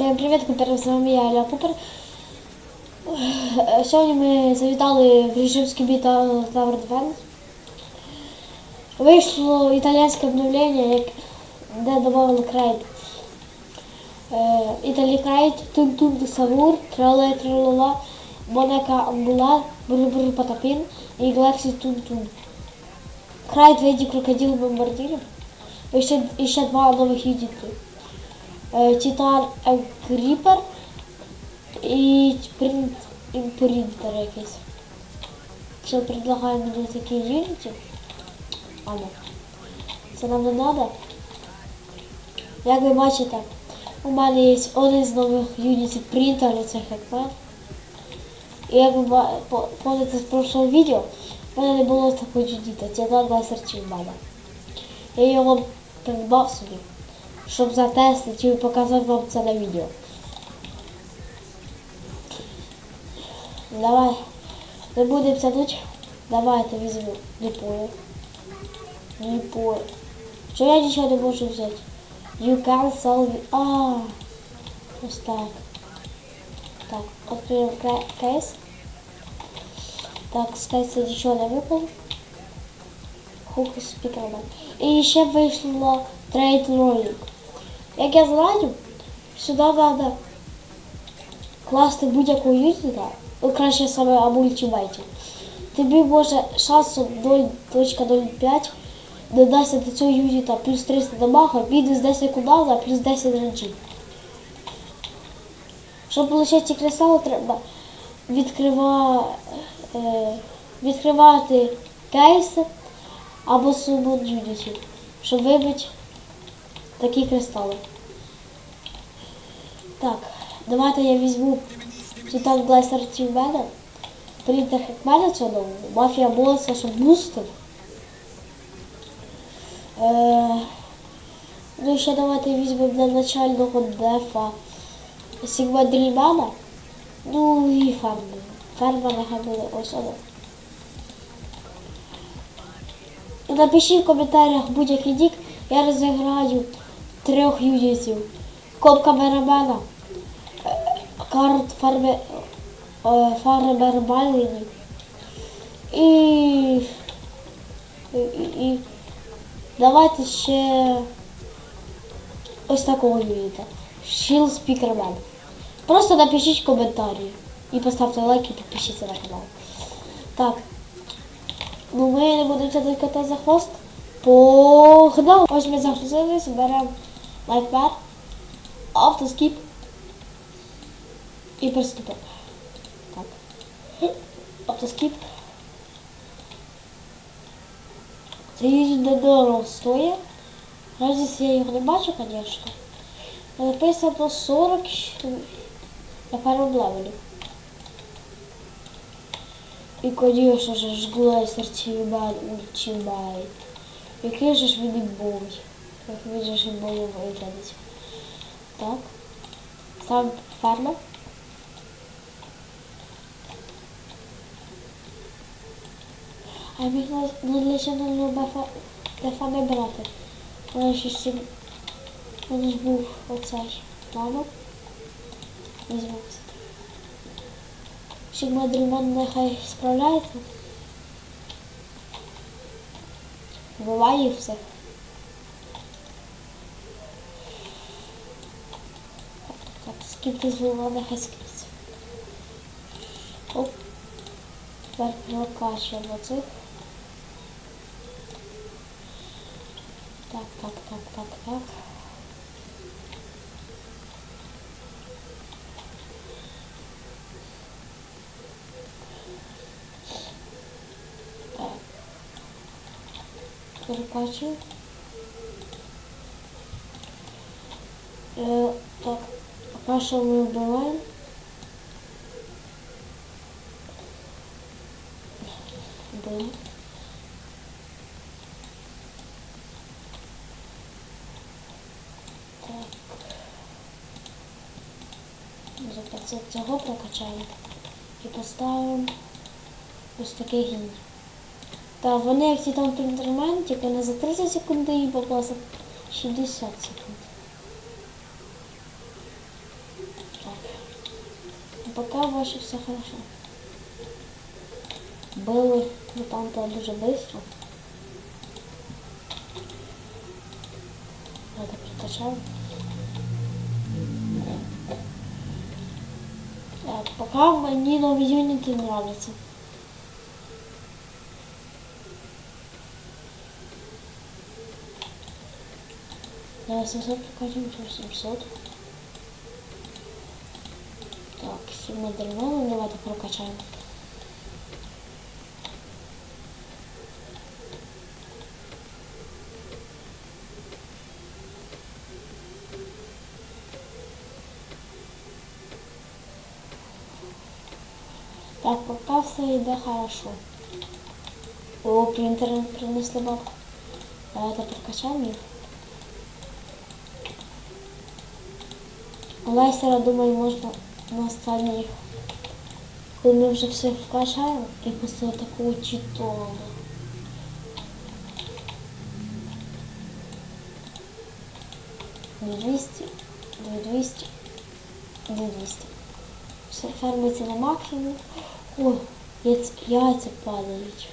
Всем привет, Купер, з вами я, Ілля Купер. Е, Сьогодні ми завітали в режимський бій та Tower Defense. Вийшло італійське обновлення, як, де додали крейд. Е, Італій крейд, Тум-Тум Савур, Трале Тралала, Монека Амбула, Буру-Буру Потапін і Глексі Тум-Тум. Крейд в крокодил бомбардирів. І ще, і ще два нових юніти. Е, Титан Гріпер і Принт Імпринтер якийсь. Що предлагає мені такі юніті? А ну. Це нам не треба. Як ви бачите, у мене є один з нових юнітів принтер, це хекмен. І як ви помните з прошлого відео, в мене не було такого юніта, Лесерчі в мене. Я його придбав собі щоб затестити і показати вам це на відео. Давай, не будемо тянуть. Давайте візьму ліпою. Ліпою. Що я нічого не можу взяти? You can solve it. А, ось так. Так, відкриємо кре- кейс. Так, з кейсу нічого не випало. Хук спікермен. І ще вийшло трейд ролик. Як я знаю, сюди треба класти будь-яку юніта, ну краще саме або ультимейті. Тобі може шансом 0.05 додасться до цього юніта плюс 300 дамага, мінус 10 кудаза, плюс 10 ренджі. Щоб отримати кристали, треба відкрива... е, відкривати кейси або суму юнітів, щоб вибити такі кристали. Так, давайте я візьму Титан Блайстер Тівмена, принтер Хекмена цього нового, мафія Боса, щоб бустив. Е, ну ще давайте візьмемо для начального дефа Сігма Дрільмана. Ну і фарми. Ферма нехай буде ось напишіть в коментарях будь-який нік, я розіграю трьох юнітів. Коп камерамена, е, карт фарме, е, фармер і, і, і, і давайте ще ось такого юніта. Shield Speakerman. Просто напишіть коментарі і поставте лайк і підпишіться на канал. Так. Ну ми не будемо тягнути кота за хвост. Погнали! Ось ми загрузились, беремо лайфбар, автоскіп і приступимо. Так. Автоскіп. Це недорого стоїть. Разі я його не бачу, звісно. Написано 40 на першому левелі. І, конечно же, ж Глейсер Тімбай, Тімбай. Який же ж він імбовий. Як він же ж виглядить. Так. Сам фермер. А міг на національного бефа не брати. Вона ж сім. Він ж був оцей. Ладно. Візьмемо. Сігма Дріман нехай справляється. Буває все. скільки звела, нехай скрізь. Оп. Тепер прокачуємо цих. Так, так, так, так, так. Так. Перекачую. Е, так, Першого ми вбиваємо. Бум. Так. За 500 цього прокачаємо. І поставимо ось такий гінь. Та вони як ті там тільки не за 30 секунд її попасти, 60 секунд. Так. Пока ваше все хорошо. Били мутанта дуже быстро. Надо прокачал. Так, пока мені нові юніти нравятся. 800 прокачиваем, через 700. Так, сильно дерев'яно, давайте прокачаємо. Так, пока все йде хорошо. О, принтер принесли бабку. Давайте прокачаємо їх. Лайсера, думаю, можна на останніх. Коли вже все вкачаємо і після такого чітого. Дві 200, дві 200, дві 200. Все фармиться на максимум. О, яйця, яйця падають.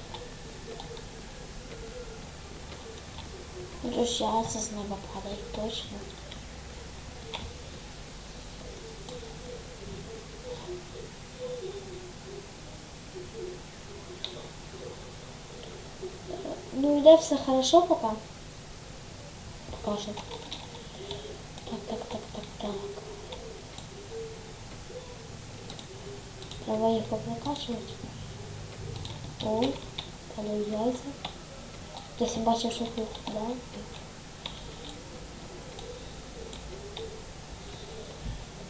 Тож яйця з неба падають точно. Йде все хорошо пока. Пока що. Так, так, так, так, так. Треба їх попрокачувати. О, падають яйця. Десь я бачив, що тут, да?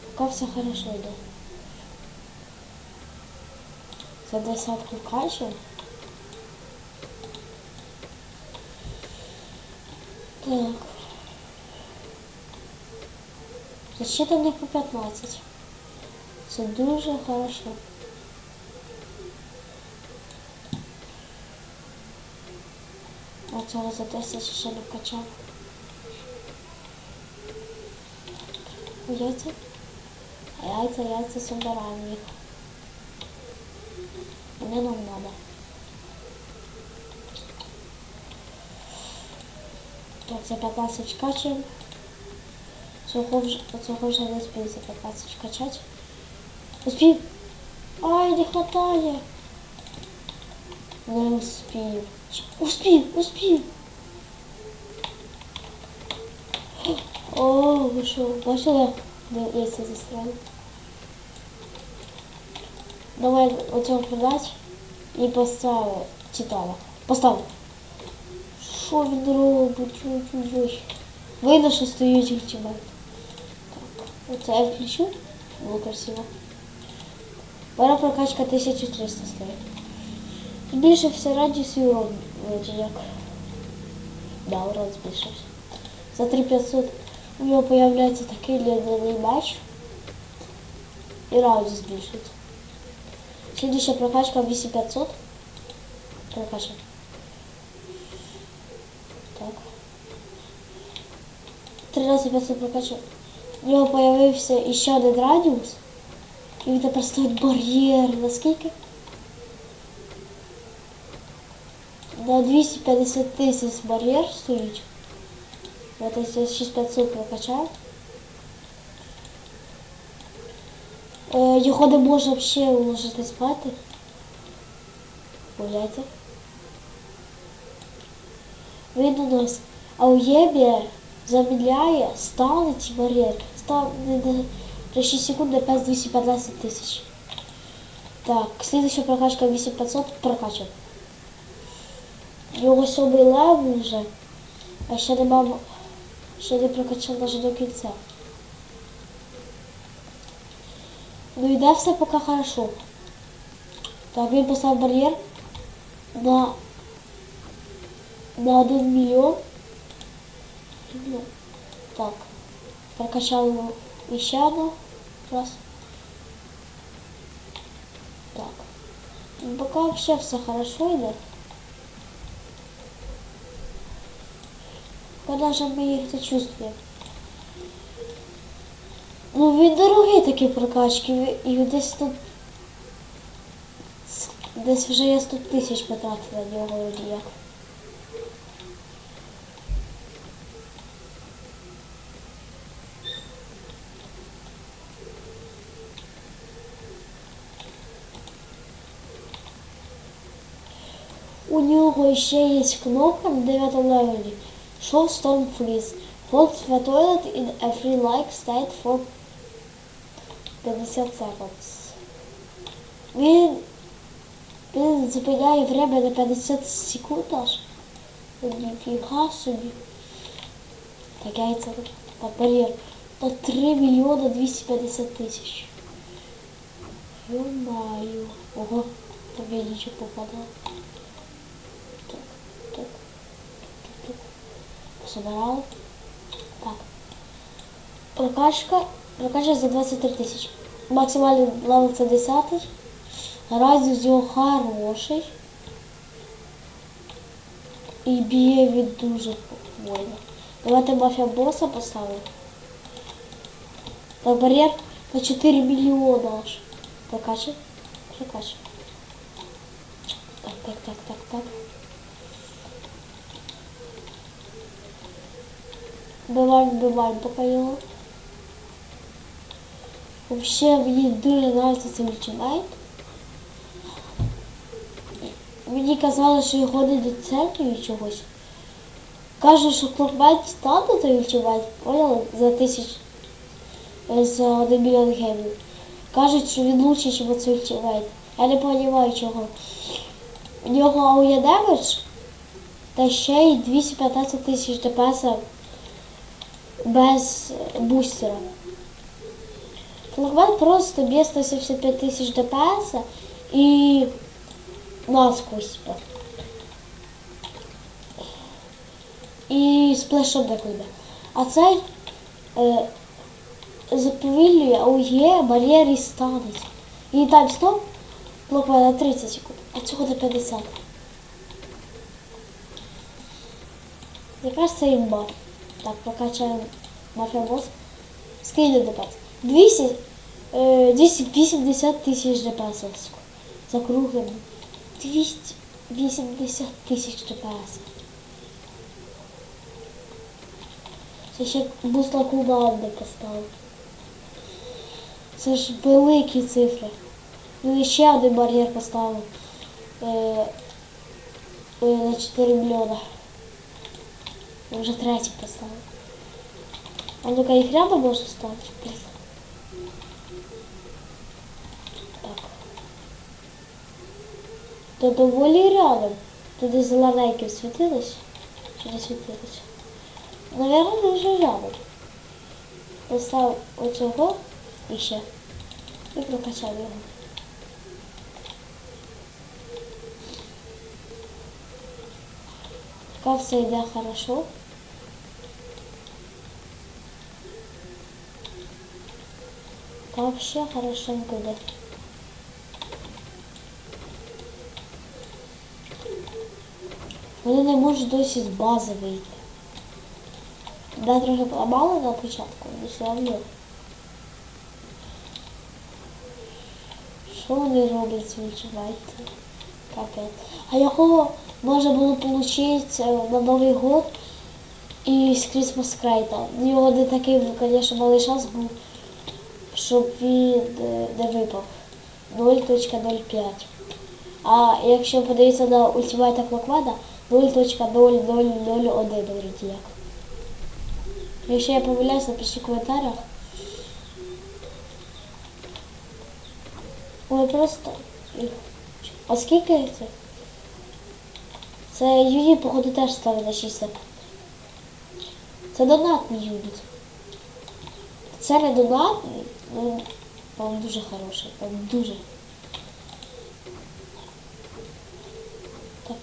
Пока все хорошо йде. За десятку Так. Не по 15. Це дуже хорошо. А цього за 10 ще не вкачав. Яйця. Яйця, яйця собираємо їх. Мені нам надо. Так, за 15 вкачуємо. Цього вже, цього вже не спів за 15 вкачати. Успів. Ай, не хватає. Не успів. Успів, успів. О, ви що, бачили, де яйця застряли? Давай оцього продати і поставив титана. Поставив. Що він робить? Ой-ой-ой. Видно, що стоїть ультимейт. Так, оце я включу. Було красиво. Пора прокачка 1300 стоїть. Збільшився радіус і урон. Вроді як. Да, урон збільшився. За 3500 у нього появляється такий ледяний меч. І радіус збільшується. Слідуща прокачка 8500. Прокачка. 13500 прокачав. У нього появився іще один радіус. І він тепер стоїть бар'єр. Наскільки? На 250 тисяч бар'єр стоїть. Вот я 6500 прокачав. Е, його не можна взагалі уложити спати. Гуляйте. Він у нас а у Єбі замедляє, ставить бар'єр. Став не, не, на 6 секунд 5 215 тисяч. Так, следующая прокачка 8500 прокачан. Його сьомий левел вже. А ще не мав, ще не прокачав навіть до кінця. Ну йде все поки хорошо. Так, він поставив бар'єр на, на 1 мільйон. Ну, так. Прокачал его одну раз. Так. Пока вообще все хорошо идет. Когда же мы их-то чувствуем? Ну він дорогий такий прокачки, і десь тут десь вже я 100 тисяч потратив на нього як. Нього ще є кнопка на 9 левелі. Show Storm Freeze. Hold the toilet in a free-like state for 50 seconds. Він, він зупиняє время на 50 секунд аж. Ніфіга собі. Так яйця так, бар'єр. На 3 мільйона 250 тисяч. Ё-моё. Ого, тобі нічого попадало. Так, так, так, так. Собирал. Так. Прокачка. Прокачка за 23 тисячі. Максимальний левел це 10. Радіус його хороший. І б'є він дуже больно. Давайте мафія боса поставимо. Так, бар'єр на 4 мільйона аж. Прокачай. Прокачай. Так, так, так, так, так. Биваємо поки його. Вообще мені дуже подобається цей лічинайт. Мені казали, що його не доценюють чогось. Кажуть, що клопмет стане той ультимейт, поняли, за тисяч е, за один мільйон гемів. Кажуть, що він лучший, ніж ультимейт. Я не розумію чого. У нього аує демедж, та ще й 215 тисяч ДПС без бустера. Флагман просто б'є 175 тисяч ДПС і насквозь. І сплешом декуди. А цей е, заповільнює АУЄ, бар'єр і станеться. І там стоп, флагман на 30 секунд, а цього на 50. Якраз це імба. Так, прокачаємо мафія босс. Скинь ДПС. 200, е, 280 тисяч ДПС. Закруглено. 280 тисяч ДПС. Це ще на команди поставив. Це ж великі цифри. Ну і ще один бар'єр поставив. Е, е, на 4 мільйона. Я вже третій поставив. А ну-ка їх рядом можна ставити? Так. То доволі рядом. Туди зелененьке світилось? Чи не світилось? Наверное, дуже рядом. Постав оцього і ще. І прокачав його. Пока все йде хорошо. Вообще хорошенько йде. Вони не можуть досі з бази вийти. Да, трохи поламали на початку, не славно. Що вони роблять відчуваєте? Капець. А його можна було отримати на Новий год і з Christmas Крейта. Його не такий, звісно, малий шанс був, щоб він е, не випав. 0.05. А якщо подивитися на ультимейта Клокмена, 0.0001 вроді як. Якщо я помиляюсь, напишіть в коментарях. Ой, просто. А скільки це? Це юніт, походу, теж ставить на 6 секунд. Це донатний юніт. Це не донатний, ну, по-моєму, дуже хороший. Прям дуже. Так,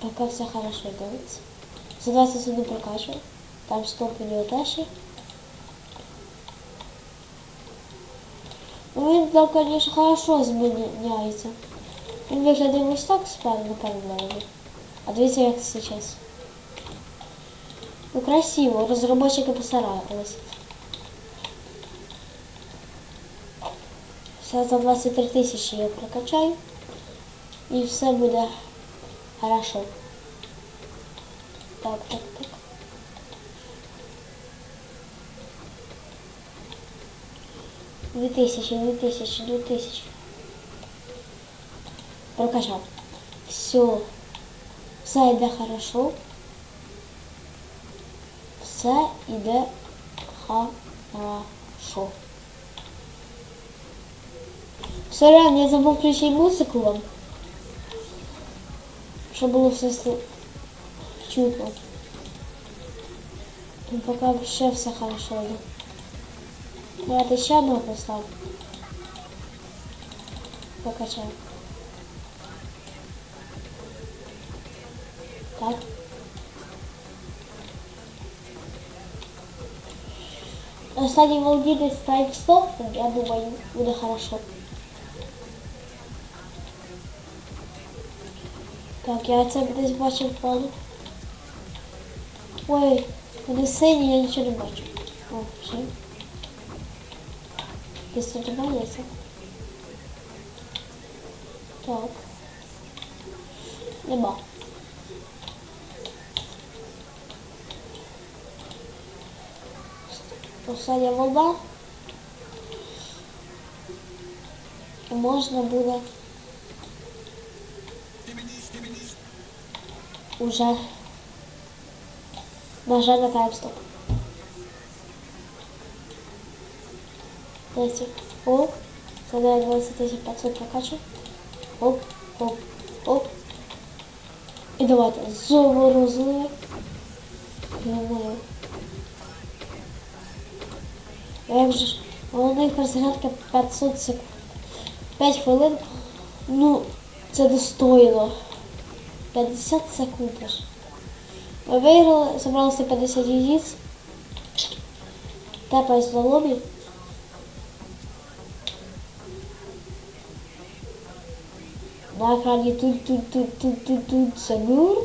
пока все хорошо дивиться. За 20 секунд прокачиваю. Там стоп у нього теж є. Ну він там, звісно, хорошо зміняється. Він виглядає ось так справді, напевно, А дивіться, як зараз. Ну красиво, розробники постарались. Все за 23 тисячі я прокачаю. І все буде хорошо. Так, так, так. Дві тисячі, дві тисячі, дві тисячі. Прокачав. Все. Все йде хорошо. Все йде хорошо. Сорян, я забув включити музику вам. Щоб було все слу- чутно. Ну, поки ще все хорошо йде. Давайте ще одного поставлю. Покачаю. Так. Останній волдінець ставить стоп, я думаю, буде хорошо. Так, я це десь бачив впаду. Ой, вони сині, я нічого не бачу. О, все. Якийсь тут добавляється. Так. Нема. Остання волна. І можна буде уже нажать на таймстоп. Десять. Оп. Задає 20500 прокачу. Оп, оп, оп. І давайте. Думаю. Як же ж? Головний розрядка 500 секунд. 5 хвилин. Ну, це достойно. 50 секунд аж. Ми виграли, зібралося 50 яєць. Тепаюсь на лобі. На екрані тут, тут, тут, тут, тут, тут, Самюр.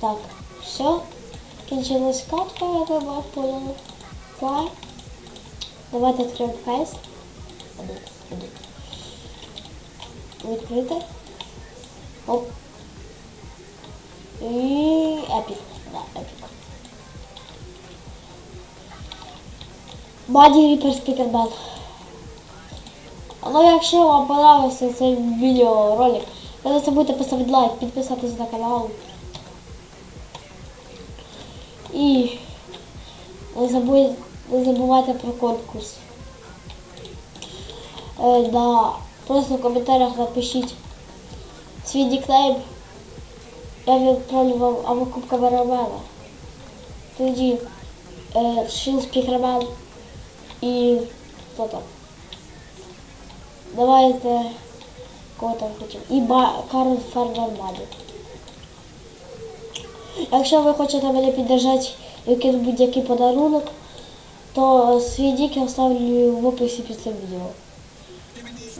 Так, все. Кінчилась катка, я тебе поняла. Флай. Давайте відкриємо фейс. Один, один. Відкрити. Оп. І епік. Да, епік. Баді Ріпер Спікербел. Ну, якщо вам понравився цей відеоролик, не забудьте поставити лайк, підписатися на канал. І не забудьте, не забувайте про конкурс. Е, да, просто в коментарях напишіть свій нікнейм. Я відправлю вам або кубка Барамена. Тоді е, Шил Спікермен і хто там? Давайте кого там хотів. І ба Карл Фернер Маді. Якщо ви хочете мене піддержати якийсь будь-який подарунок, то свій дік я оставлю в описі під цим відео.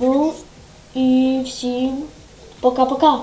Ну і всім пока-пока!